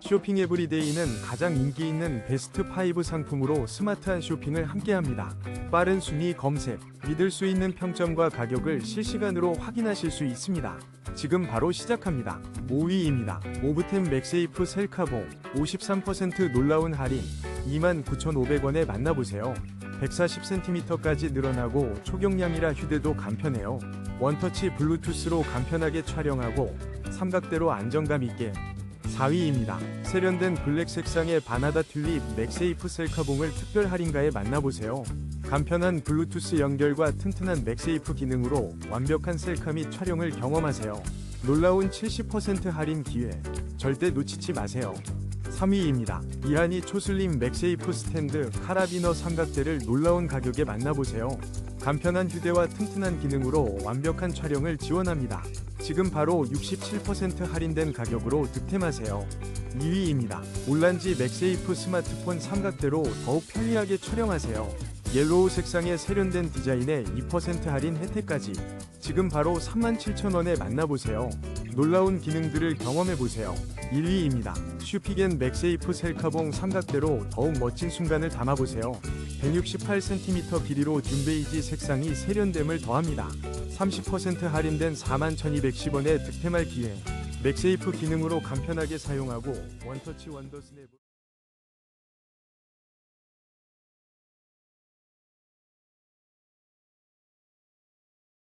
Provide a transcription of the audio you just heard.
쇼핑 에브리데이는 가장 인기 있는 베스트 5 상품으로 스마트한 쇼핑을 함께합니다. 빠른 순위 검색, 믿을 수 있는 평점과 가격을 실시간으로 확인하실 수 있습니다. 지금 바로 시작합니다. 5위입니다. 오브템 맥세이프 셀카봉 53% 놀라운 할인 29,500원에 만나보세요. 140cm까지 늘어나고 초경량이라 휴대도 간편해요. 원터치 블루투스로 간편하게 촬영하고 삼각대로 안정감 있게 4위입니다. 세련된 블랙 색상의 바나다 튤립 맥세이프 셀카봉을 특별 할인가에 만나보세요. 간편한 블루투스 연결과 튼튼한 맥세이프 기능으로 완벽한 셀카 및 촬영을 경험하세요. 놀라운 70% 할인 기회 절대 놓치지 마세요. 3위입니다. 이하니 초슬림 맥세이프 스탠드 카라비너 삼각대를 놀라운 가격에 만나보세요. 간편한 휴대와 튼튼한 기능으로 완벽한 촬영을 지원합니다. 지금 바로 67% 할인된 가격으로 득템하세요. 2위입니다. 올란지 맥세이프 스마트폰 삼각대로 더욱 편리하게 촬영하세요. 옐로우 색상의 세련된 디자인에 2% 할인 혜택까지 지금 바로 37,000원에 만나보세요. 놀라운 기능들을 경험해보세요. 1위입니다. 슈피겐 맥세이프 셀카봉 삼각대로 더욱 멋진 순간을 담아보세요. 168cm 길이로 듐베이지 색상이 세련됨을 더합니다. 30% 할인된 41,210원에 득템할 기회. 맥세이프 기능으로 간편하게 사용하고 원터치 원더 스냅